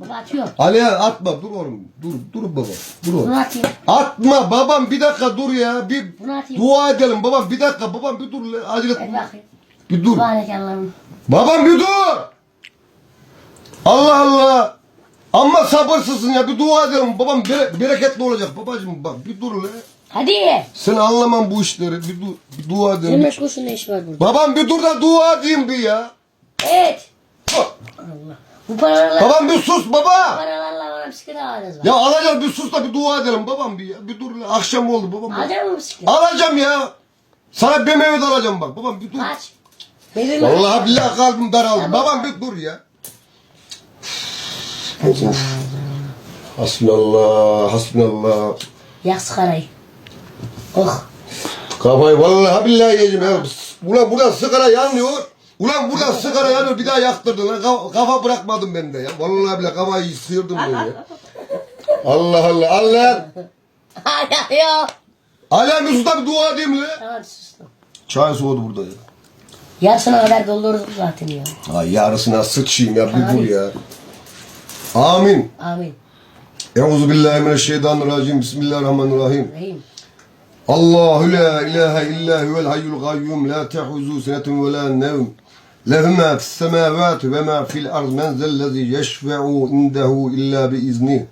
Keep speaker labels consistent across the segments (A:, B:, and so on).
A: Baba atıyor.
B: Ali'ye atma dur oğlum. Dur dur baba. Dur oğlum.
A: Bunu atayım.
B: Atma babam bir dakika dur ya. Bir
A: Bunu atayım.
B: dua edelim babam bir dakika babam bir dur. Acele
A: Ver
B: etme.
A: bakayım.
B: Bir dur.
A: Allah'ım.
B: Babam bir dur. Allah Allah. Amma sabırsızsın ya bir dua edelim. Babam bere- bereketli olacak babacığım bak bir dur lan.
A: Hadi.
B: Sen anlamam bu işleri. Bir, du bir dua edelim.
A: 25 kuruşun ne iş var burada?
B: Babam bir dur da dua edeyim bir ya.
A: Evet. Allah. Bu paralarla,
B: Babam bir sus baba.
A: paralarla bana bisiklet alacağız.
B: Ya alacağız bir sus da bir dua edelim babam bir ya. Bir dur. Akşam oldu babam.
A: Alacak mı bisiklet?
B: Alacağım ya. Sana BMW de alacağım bak. Babam bir dur.
A: Kaç. Benim
B: Vallahi billahi kalbim daraldı. Babam bir dur ya. Hasbinallah, hasbinallah.
A: Yak sigarayı. Oh.
B: Kafayı vallahi billahi yiyeceğim ya. Ulan buradan sigara yanıyor. Ulan buradan sigara yanıyor bir daha yaktırdın lan. Kafa, kafa bırakmadım ben de ya. Vallahi billahi kafayı sıyırdım ben ya. Allah Allah. Allah.
A: Ya.
B: Alem Yusuf'ta bir dua edeyim lan.
A: Tamam sustum.
B: Çay soğudu burada ya.
A: Yarısına kadar doldururuz zaten ya.
B: Ay yarısına sıçayım ya bir dur ya. Amin.
A: Amin.
B: Euzu billahi mineşşeytanirracim. Bismillahirrahmanirrahim.
A: Rahim.
B: Allahu la ilahe illa huvel hayyul kayyum la tehuzu sinetun ve la nevm. Ve ma fil arz men zellezi yeşfe'u indehu illa bi izni.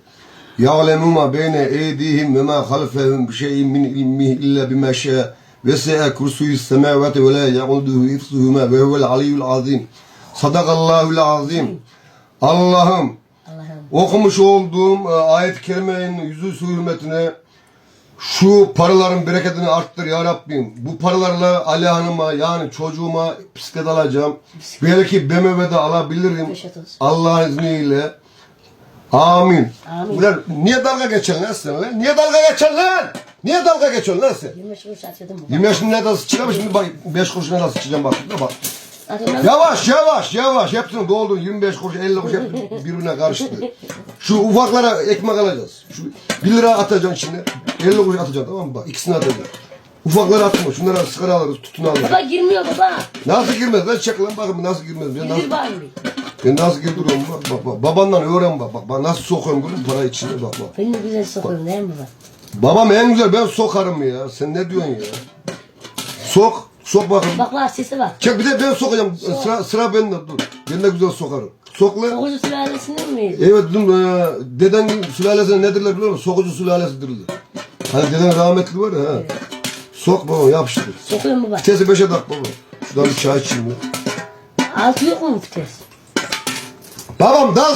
B: Ya'lemu ma beyne eydihim ve ma halfehum bi şeyin min ilmihi illa bima şa. Vesi'a kursuyus semavati ve la ya'uduhu ifsuhuma ve huvel aliyyul azim. Sadakallahul azim. Allah'ım okumuş olduğum e, ayet-i kerimenin yüzü hürmetine şu paraların bereketini arttır ya Rabbim. Bu paralarla Ali Hanım'a yani çocuğuma bisiklet alacağım. Belki BMW'de alabilirim. Allah'ın izniyle. Amin.
A: Amin.
B: Ulan niye dalga geçiyorsun lan sen lan? Niye dalga geçiyorsun lan? Niye dalga geçiyorsun lan sen?
A: 25 kuruş bu.
B: 20 yaşında ne nasıl çıkar şimdi bak 5 kuruşuna nasıl çıkacağım bak. Bak. Yavaş yavaş yavaş hepsini doldurun 25 kuruş 50 kuruş hepsi birbirine karıştı. Şu ufaklara ekmek alacağız. Şu 1 lira atacaksın içine 50 kuruş atacaksın tamam mı bak ikisini atacaksın. Ufakları atma şunlara sigara alırız tutunu alırız.
A: Baba girmiyor baba.
B: Nasıl girmez lan çek lan bakın nasıl girmez. Ben nasıl,
A: Girdir bari.
B: ben nasıl girdiriyorum bak, bak, bak. Babandan öğren bak, bak, bak nasıl sokuyorum musun para içine bak bak.
A: Beni güzel sokuyorum değil mi baba?
B: Babam en güzel ben sokarım ya sen ne diyorsun ya. Sok sok bakın.
A: Bak bak sesi bak.
B: Çek bir de ben sokacağım sıra, sıra bende dur. Ben de güzel sokarım. Sok lan.
A: Sokucu sülalesinden miyiz?
B: Evet dedim e, deden sülalesine nedirler biliyor musun? Sokucu sülalesidirler. Hani deden rahmetli var ya ha. Sok baba yapıştır.
A: Sokuyorum baba.
B: Vitesi beşe tak baba. Şuradan bir çay içeyim.
A: Altı yok mu vites?
B: Babam dalga